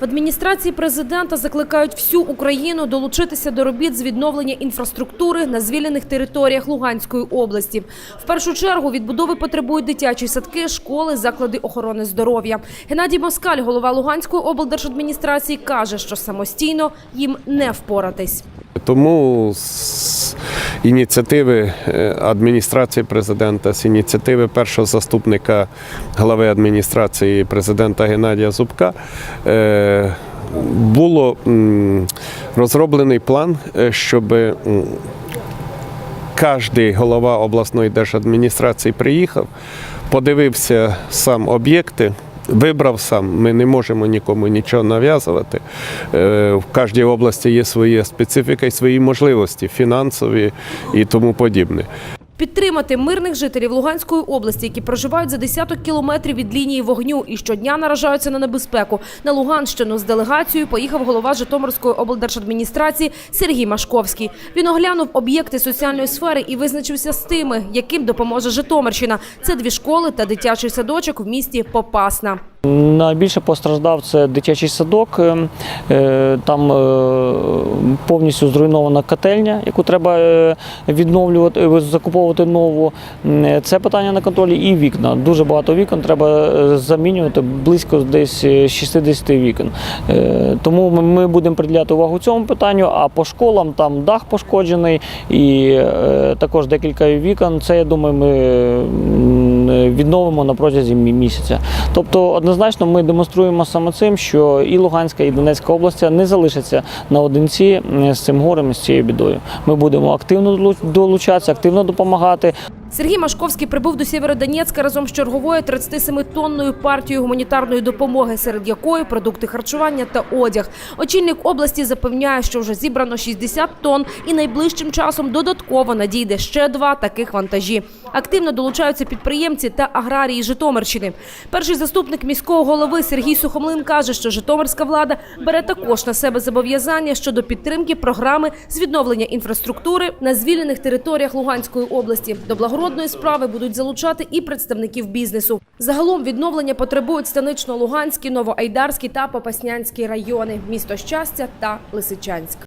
В адміністрації президента закликають всю Україну долучитися до робіт з відновлення інфраструктури на звільнених територіях Луганської області. В першу чергу відбудови потребують дитячі садки, школи, заклади охорони здоров'я. Геннадій Москаль, голова Луганської облдержадміністрації, каже, що самостійно їм не впоратись. Тому ініціативи е, адміністрації президента, з ініціативи першого заступника глави адміністрації президента Геннадія Зубка е, було розроблений план, е, щоб кожний голова обласної держадміністрації приїхав, подивився сам об'єкти. Вибрав сам, ми не можемо нікому нічого нав'язувати. Е, В кожній області є своя специфіка і свої можливості фінансові і тому подібне. Підтримати мирних жителів Луганської області, які проживають за десяток кілометрів від лінії вогню і щодня наражаються на небезпеку. На Луганщину з делегацією поїхав голова Житомирської облдержадміністрації Сергій Машковський. Він оглянув об'єкти соціальної сфери і визначився з тими, яким допоможе Житомирщина. Це дві школи та дитячий садочок в місті Попасна. Найбільше постраждав це дитячий садок. Е, е, Там е, повністю зруйнована котельня, яку треба е, відновлювати, закуповувати нову. Це питання на контролі і вікна. Дуже багато вікон треба замінювати, близько десь е, 60 вікон. Тому ми- будемо приділяти увагу цьому питанню. А по школам там дах пошкоджений і також декілька вікон. Це я думаю, ми відновимо на протязі місяця. Тобто, однозначно, ми демонструємо саме цим, що і Луганська, і Донецька області не залишаться наодинці з цим горем, з цією бідою. Ми будемо активно долу- долучатися, активно допомагати. Сергій Машковський прибув до Сєвєродонецька разом з черговою 37-тонною партією гуманітарної допомоги, серед якої продукти харчування та одяг. Очільник області запевняє, що вже зібрано 60 тонн і найближчим часом додатково надійде ще два таких вантажі. Активно долучаються підприємці та аграрії Житомирщини. Перший заступник міського голови Сергій Сухомлин каже, що Житомирська влада бере також на себе зобов'язання щодо підтримки програми з відновлення інфраструктури на звільнених територіях Луганської області. До благородної справи будуть залучати і представників бізнесу. Загалом відновлення потребують станично-луганські, новоайдарські та попаснянські райони, місто щастя та Лисичанськ.